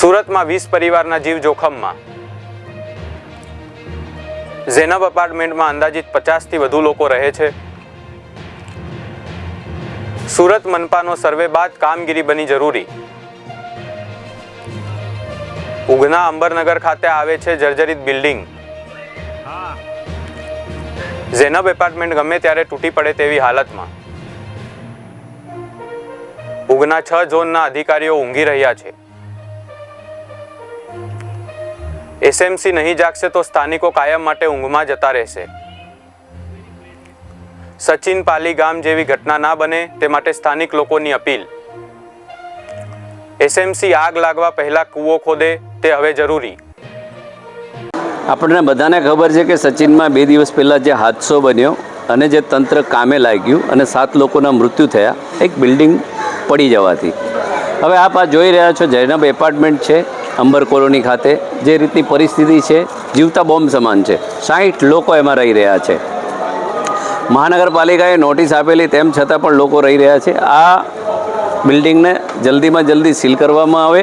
સુરતમાં વીસ પરિવારના જીવ જોખમમાં. ઝેનબ અપાર્ટમેન્ટમાં અંદાજિત પચાસથી વધુ લોકો રહે છે. સુરત મનપાનો સર્વે બાદ કામગીરી બની જરૂરી. ઉગના અંબરનગર ખાતે આવે છે જર્જરિત બિલ્ડિંગ. ઝેનબ એપાર્ટમેન્ટ ગમે ત્યારે તૂટી પડે તેવી હાલતમાં. ઉગના છ ઝોનના અધિકારીઓ ઊંઘી રહ્યા છે. એસએમસી નહીં જાગશે તો સ્થાનિકો કાયમ માટે ઊંઘમાં જતા રહેશે. સચિન પાલી ગામ જેવી ઘટના ના બને તે માટે સ્થાનિક લોકોની અપીલ. એસએમસી આગ લાગવા પહેલા કૂવો ખોદે તે હવે જરૂરી. આપણને બધાને ખબર છે કે સચિનમાં બે દિવસ પહેલાં જે હાદસો બન્યો અને જે તંત્ર કામે લાગ્યું અને સાત લોકોના મૃત્યુ થયા, એક બિલ્ડિંગ પડી જવાથી. હવે આપ આ જોઈ રહ્યા છો જૈનબ એપાર્ટમેન્ટ છે. અંબર કોલોની ખાતે જે રીતની પરિસ્થિતિ છે, જીવતા બોમ્બ સમાન છે. સાઠ લોકો એમાં રહી રહ્યા છે. મહાનગરપાલિકાએ નોટિસ આપેલી તેમ છતાં પણ લોકો રહી રહ્યા છે. આ બિલ્ડિંગને જલ્દીમાં જલ્દી સીલ કરવામાં આવે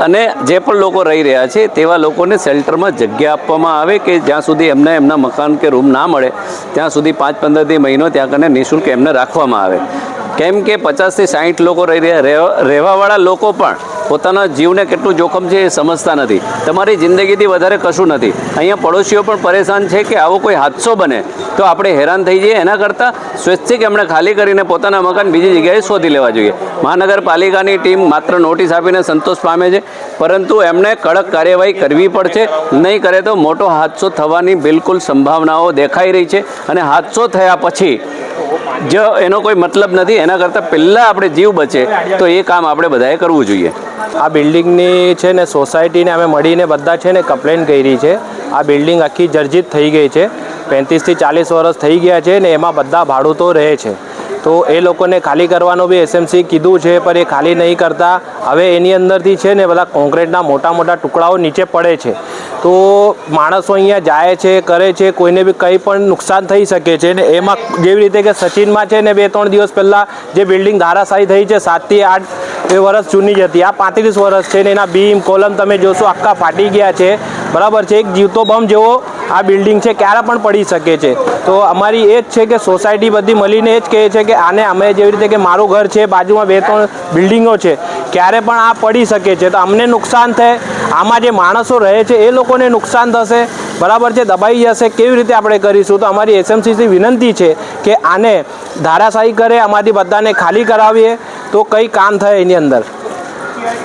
અને જે પણ લોકો રહી રહ્યા છે, તેવા લોકોને શેલ્ટરમાં જગ્યા આપવામાં આવે કે જ્યાં સુધી એમને એમના મકાન કે રૂમ ના મળે, ત્યાં સુધી પાંચ પંદરથી મહિનો ત્યાં કને નિઃશુલ્ક એમને રાખવામાં આવે. કેમ કે પચાસથી સાઠ લોકો રહી રહ્યા, રહેવા- રહેવાવાળા લોકો પણ પોતાના જીવને કેટલું જોખમ છે એ સમજતા નથી. તમારી જિંદગીથી વધારે કશું નથી. અહીંયા પડોશીઓ પણ પરેશાન છે કે આવો કોઈ હાદસો બને તો આપણે હેરાન થઈ જઈએ. એના કરતાં સ્વૈચ્છિક એમણે ખાલી કરીને પોતાના મકાન બીજી જગ્યાએ શોધી લેવા જોઈએ. મહાનગરપાલિકાની ટીમ માત્ર નોટિસ આપીને સંતોષ પામે છે, પરંતુ એમણે કડક કાર્યવાહી કરવી પડશે. નહીં કરે તો મોટો હાદસો થવાની બિલકુલ સંભાવનાઓ દેખાઈ રહી છે. અને હાદસો થયા પછી જો એનો કોઈ મતલબ નથી, એના કરતાં પહેલાં આપણે જીવ બચે, તો એ કામ આપણે બધાએ કરવું જોઈએ. આ બિલ્ડિંગની છે ને સોસાયટીને અમે મળીને બધા છે ને કમ્પ્લેન કરી છે. આ બિલ્ડિંગ આખી જર્જિત થઈ ગઈ છે. પેંત્રીસથી ચાલીસ વર્ષ થઈ ગયા છે ને, એમાં બધા ભાડૂતો રહે છે. તો એ લોકોને ખાલી કરવાનું બી એસએમસી કીધું છે, પણ એ ખાલી નહીં કરતા. હવે એની અંદરથી છે ને, બધા કોન્ક્રીટના મોટા મોટા ટુકડાઓ નીચે પડે છે. તો માણસો અહીંયા જાય છે, કરે છે, કોઈને બી કંઈ પણ નુકસાન થઈ શકે છે ને, એમાં જેવી રીતે કે સચિનમાં છે ને, બે ત્રણ દિવસ પહેલાં જે બિલ્ડિંગ ધારાશાયી થઈ છે સાતથી આઠ એ વર્ષ જૂની જ હતી. આ પાંત્રીસ વર્ષ છે ને, એના બીમ, કોલમ તમે જોશો, આખા ફાટી ગયા છે. બરાબર છે, એક જીવતો બમ જેવો આ બિલ્ડિંગ છે, ક્યારે પણ પડી શકે છે. તો અમારી એ જ છે કે સોસાયટી બધી મળીને એ જ કહે છે કે આને અમે જેવી રીતે કે મારું ઘર છે, બાજુમાં બે, ત્રણ બિલ્ડિંગો છે, ક્યારે પણ આ પડી શકે છે. તો અમને નુકસાન થાય, આમાં જે માણસો રહે છે, એ લોકોને નુકસાન થશે, બરાબર છે, દબાઈ જશે, કેવી રીતે આપણે કરીશું? તો અમારી એસએમસીથી વિનંતી છે કે આને ધારાશાહી કરે અમારી બધાને ખાલી કરાવીએ, તો કંઈ કામ થાય એની અંદર.